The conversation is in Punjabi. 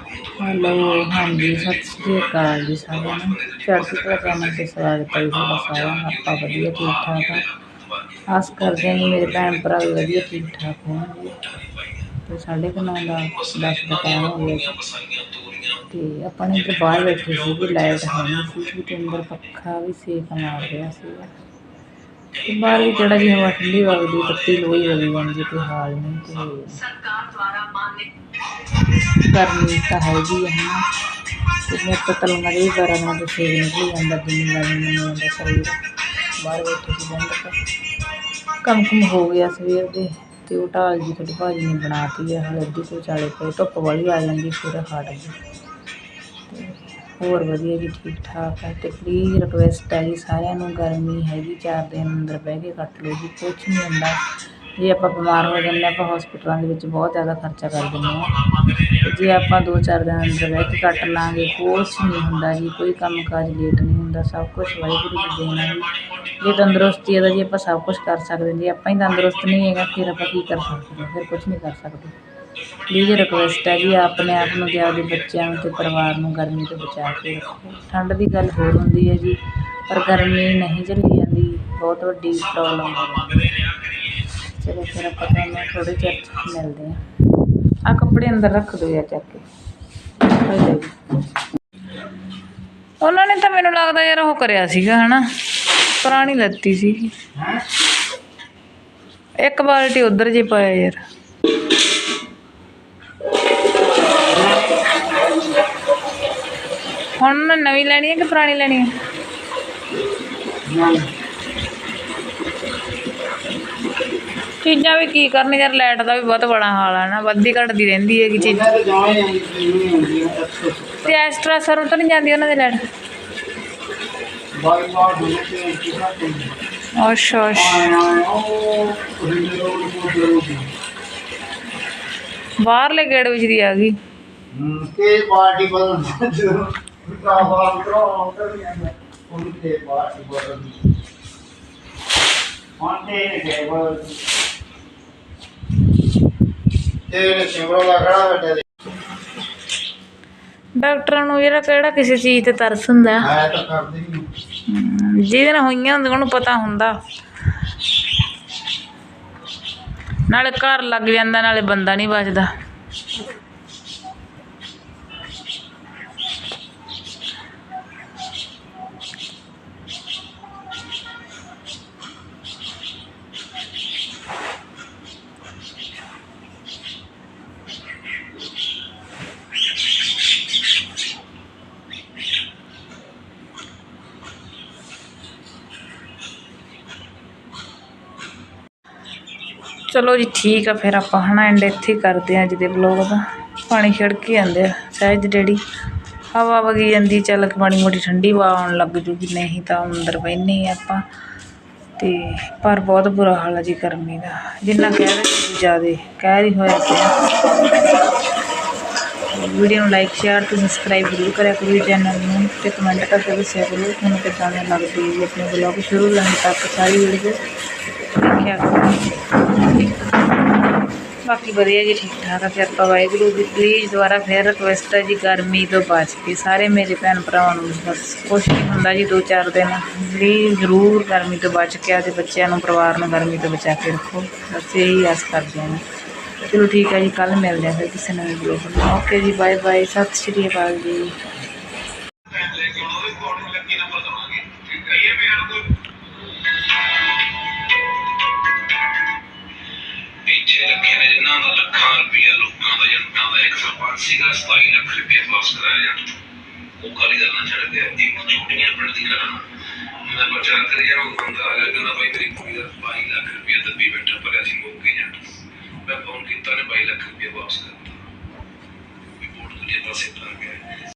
ਹੈਲੋ, ਹਾਂਜੀ, ਸਤਿ ਸ਼੍ਰੀ ਅਕਾਲ ਜੀ ਸਾਰਿਆਂ ਨੂੰ। ਚੜ੍ਹਦੀ ਕਲਾ ਚੈਨਲ ਤੇ ਸਵਾਗਤ ਹੈ ਜੀ ਤੁਹਾਡਾ ਸਾਰਿਆਂ ਦਾ। ਆਪਾਂ ਵਧੀਆ ਠੀਕ ਠਾਕ ਆ ਆਸ ਕਰਦੇ ਹਾਂ ਜੀ ਮੇਰੇ ਭੈਣ ਭਰਾ ਵੀ ਵਧੀਆ ਠੀਕ ਠਾਕ ਹੋਣਗੇ ਤੇ ਸਾਢੇ ਕੁ ਨੌ ਦਾ, ਦਸ ਦਾ ਟਾਈਮ ਹੋ ਗਿਆ ਤੇ ਆਪਾਂ ਨੇ ਇੱਧਰ ਬਾਹਰ ਬੈਠੇ ਸੀ ਵੀ ਲਾਈਟ ਹੈ ਨਹੀਂ ਸੀ, ਤੇ ਅੰਦਰ ਪੱਖਾ ਵੀ ਸੇਕ ਮਾਰ ਰਿਹਾ ਸੀ ਬਾਹਰ ਵੀ ਕਿਹੜਾ ਜੀ ਹਵਾ ਠੰਡੀ ਵਗਦੀ ਤੱਤੀ ਲੋਈ ਵਗੀ ਜਾਂਦੀ ਕੋਈ ਹਾਲ ਨਹੀਂ ਤੇ ਗਰਮੀ ਤਾਂ ਹੈਗੀ ਹੈ ਨਾ ਮੇਰੇ ਤੋਂ ਤਲਣਾ ਵੀ ਗਰਮ ਨਾਲ ਸੇਕ ਨਿਕਲ ਜਾਂਦਾ ਜਿੰਨੀ ਗਰਮੀ ਨਹੀਂ ਆਉਂਦਾ ਸਰੀਰ। ਬਾਹਰ ਬੈਠੇ ਸੀ ਬੰਦ ਕਰ ਕੰਮ ਕੁਮ ਹੋ ਗਿਆ ਸਵੇਰ ਦੇ ਤੇ ਉਹ ਢਾਲ ਜੀ ਤੁਹਾਡੀ ਭਾਜੀ ਨੇ ਬਣਾਤੀ ਹੈ ਹਲੇ ਅੱਧੀ ਤੋਂ ਚਾਲੇ ਪਏ ਧੁੱਪ ਵਾਲੀ ਆ ਜਾਂਦੀ ਫਿਰ ਹਟ ਗਈ। ਹੋਰ ਵਧੀਆ ਜੀ ਠੀਕ ਠਾਕ ਹੈ ਤੇ ਪਲੀਜ਼ ਰਿਕਵੈਸਟ ਹੈ ਜੀ ਸਾਰਿਆਂ ਨੂੰ ਗਰਮੀ ਹੈਗੀ, ਚਾਰ ਦਿਨ ਅੰਦਰ ਬਹਿ ਕੇ ਕੱਟ ਲਓ ਜੀ, ਕੁਛ ਨਹੀਂ ਹੁੰਦਾ। ਜੇ ਆਪਾਂ ਬਿਮਾਰ ਹੋ ਜਾਂਦੇ ਹਾਂ, ਆਪਾਂ ਹਸਪੀਟਲਾਂ ਦੇ ਵਿੱਚ ਬਹੁਤ ਜ਼ਿਆਦਾ ਖਰਚਾ ਕਰ ਦਿੰਦੇ ਹਾਂ। ਜੇ ਆਪਾਂ ਦੋ ਚਾਰ ਦਿਨ ਅੰਦਰ ਬਹਿ ਕੇ ਕੱਟ ਲਾਂਗੇ, ਕੁਛ ਨਹੀਂ ਹੁੰਦਾ ਜੀ, ਕੋਈ ਕੰਮ ਕਾਜ ਲੇਟ ਨਹੀਂ ਹੁੰਦਾ, ਸਭ ਕੁਝ ਵਾਹਿਗੁਰੂ ਦੀ ਦੇਣ ਹੈ ਜੇ ਤੰਦਰੁਸਤੀ ਹੈ ਤਾਂ ਜੀ ਆਪਾਂ ਸਭ ਕੁਝ ਕਰ ਸਕਦੇ ਜੇ ਆਪਾਂ ਹੀ ਤੰਦਰੁਸਤ ਨਹੀਂ ਹੈਗਾ, ਫਿਰ ਆਪਾਂ ਕੀ ਕਰ ਸਕਦੇ ਫਿਰ ਕੁਝ ਨਹੀਂ ਕਰ ਸਕਦੇ। ਪਲੀਜ਼ ਰਿਕੁਐਸਟ ਹੈ ਜੀ, ਆਪਣੇ ਆਪ ਨੂੰ ਤੇ ਆਪਦੇ ਬੱਚਿਆਂ ਨੂੰ ਅਤੇ ਪਰਿਵਾਰ ਨੂੰ ਗਰਮੀ ਤੋਂ ਬਚਾ ਕੇ ਰੱਖੋ। ਠੰਡ ਦੀ ਗੱਲ ਹੋਰ ਹੁੰਦੀ ਹੈ ਜੀ, ਪਰ ਗਰਮੀ ਨਹੀਂ ਝੱਲੀ ਜਾਂਦੀ, ਬਹੁਤ ਵੱਡੀ ਪ੍ਰੋਬਲਮ ਹੋ ਜਾਂਦੀ ਚਲੋ ਫਿਰ ਆਪਾਂ ਤੁਹਾਨੂੰ ਥੋੜੇ ਚਿਰ ਮਿਲਦੇ ਹਾਂ। ਆ ਕੱਪੜੇ ਅੰਦਰ ਰੱਖ ਦਿਓ ਯਾਰ ਚੱਕ ਕੇ। ਉਹਨਾਂ ਨੇ ਤਾਂ ਮੈਨੂੰ ਲੱਗਦਾ ਯਾਰ ਉਹ ਕਰਿਆ ਸੀਗਾ, ਹਨਾ? ਪੁਰਾਣੀ ਲੱਤੀ ਸੀ। ਇੱਕ ਬਾਲਟੀ ਉਧਰ ਜੇ ਪਾਇਆ ਯਾਰ। ਹੁਣ ਨਵੀਂ ਲੈਣੀ ਹੈ ਕਿ ਪੁਰਾਣੀ ਲੈਣੀ ਹੈ? ਚੀਜ਼ਾਂ ਵੀ ਕੀ ਕਰਨ ਯਾਰ ਲਾਈਟ ਦਾ ਵੀ ਬਹੁਤ ਬੜਾ ਹਾਲ ਆ ਨਾ ਵੱਧਦੀ ਘਟਦੀ ਰਹਿੰਦੀ ਚੀਜ਼। ਤਾਂ ਹੀ ਹੈ ਅੱਛਾ ਤੇ ਐਕਸਟਰਾ ਸਰਵ ਤਾਂ ਨਹੀਂ ਜਾਂਦੀ ਉਹਨਾਂ ਦੀ ਲਾਈਟ ਤੇ ਤੇ ਅੱਛਾ ਬਾਹਰਲੇ ਗੇੜ ਵਿੱਚ ਦੀ ਆ ਗਈ। ਹੂੰ ਕੇ ਪਾਰਟੀ ਬਦਲ ਤੇ ਬਦਲ ਤੇ ਸਿਮਰੋ ਬੈਠਾ ਦੇ। ਡਾਕਟਰਾਂ ਨੂੰ ਜਿਹੜਾ ਕਿਹੜਾ ਕਿਸੇ ਚੀਜ਼ ਤੇ ਤਰਸ ਹੁੰਦਾ। ਮੈਂ ਤਾਂ ਕਰਦੀ ਨਹੀਂ ਜਿਹਦੇ ਨਾਲ ਹੋਈਆਂ ਹੁੰਦੀਆਂ ਉਹਨੂੰ ਪਤਾ ਹੁੰਦਾ। ਨਾਲੇ ਘਰ ਲੱਗ ਜਾਂਦਾ ਨਾਲੇ ਬੰਦਾ ਨਹੀਂ ਬਚਦਾ। ਚਲੋ ਜੀ ਠੀਕ ਆ, ਫਿਰ ਆਪਾਂ ਹਨਾ ਐਂਡ ਇੱਥੇ ਕਰਦੇ ਆ ਅੱਜ ਦੇ ਵਲੋਗ ਦਾ। ਪਾਣੀ ਛਿੜਕ ਜਾਂਦੇ ਆ, ਸਹਿਜ ਡੈਡੀ। ਹਵਾ ਵਗੀ ਜਾਂਦੀ, ਚੱਲ ਮਾੜੀ ਮੋਟੀ ਠੰਡੀ ਹਵਾ ਆਉਣ ਲੱਗ ਜੂਗੀ, ਨਹੀਂ ਤਾਂ ਅੰਦਰ ਬਹਿਨੇ ਆ ਆਪਾਂ। ਤੇ ਪਰ ਬਹੁਤ ਬੁਰਾ ਹਾਲ ਆ ਜੀ ਗਰਮੀ ਦਾ। ਜਿੰਨਾ ਕਹਿ ਰਹੇ ਜ਼ਿਆਦੇ, ਕਹਿ ਰਹੀ ਹੋਇਆ ਪਿਆ। ਵੀਡੀਓ ਨੂੰ ਲਾਈਕ ਸ਼ੇਅਰ ਤੇ ਸਬਸਕ੍ਰਾਈਬ ਜ਼ਰੂਰ ਕਰਿਆ ਕਰੋ ਚੈਨਲ ਨੂੰ ਤੇ ਕਮੈਂਟ ਕਰਕੇ ਦੱਸਿਆ ਕਰੋ ਤੁਹਾਨੂੰ ਕਿੱਦਾਂ ਦਾ ਲੱਗਦੀ ਹੈ ਆਪਣੇ ਵਲੌਗ ਸ਼ੁਰੂ ਲੈਣ ਤੱਕ ਸਾਰੀ ਵੀਡੀਓ। ਦੇਖਿਆ ਬਾਕੀ ਵਧੀਆ ਜੀ ਠੀਕ ਠਾਕ ਆ। ਫਿਰ ਆਪਾਂ ਵਾਹਿਗੁਰੂ ਦੀ ਪਲੀਜ਼ ਦੁਬਾਰਾ ਫਿਰ ਰਿਕਵੈਸਟ ਹੈ ਜੀ, ਗਰਮੀ ਤੋਂ ਬਚ ਕੇ। ਸਾਰੇ ਮੇਰੇ ਭੈਣ ਭਰਾਵਾਂ ਨੂੰ ਬਸ ਕੁਛ ਨਹੀਂ ਹੁੰਦਾ ਜੀ ਦੋ ਚਾਰ ਦਿਨ। ਪਲੀਜ਼ ਜ਼ਰੂਰ ਗਰਮੀ ਤੋਂ ਬਚ ਕੇ ਆਪਦੇ ਬੱਚਿਆਂ ਨੂੰ, ਪਰਿਵਾਰ ਨੂੰ ਗਰਮੀ ਤੋਂ ਬਚਾ ਕੇ ਰੱਖੋ। ਬਸ ਇਹੀ ਆਸ ਕਰਦੇ ਹਾਂ। ਚਲੋ ਠੀਕ ਹੈ ਜੀ ਕੱਲ ਮਿਲਦੇ ਹਾਂ ਫਿਰ ਕਿਸੇ ਨਵੇਂ ਬਲੌਗ ਨਾਲ ਓਕੇ ਜੀ ਬਾਏ ਬਾਏ ਸਤਿ ਸ਼੍ਰੀ ਅਕਾਲ ਜੀ। ਸੀਗਾ 27 ਲੱਖ ਰੁਪਏ ਵਾਪਸ ਕਰਾਇਆ ਜੱਟ ਉਹ ਕਾਲੀ ਦਲ ਨਾਲ ਛੱਡ ਗਿਆ। ਇੱਕ ਛੋਟੀਆਂ ਪਿੰਡ ਦੀ। ਘਟਨਾ ਮੈਂ ਪ੍ਰਚਾਰ ਕਰਿਆ, ਉਹ ਬੰਦਾ ਆ ਗਿਆ, ਕਹਿੰਦਾ, ਭਾਈ ਮੇਰੀ ਕੁੜੀ ਦਾ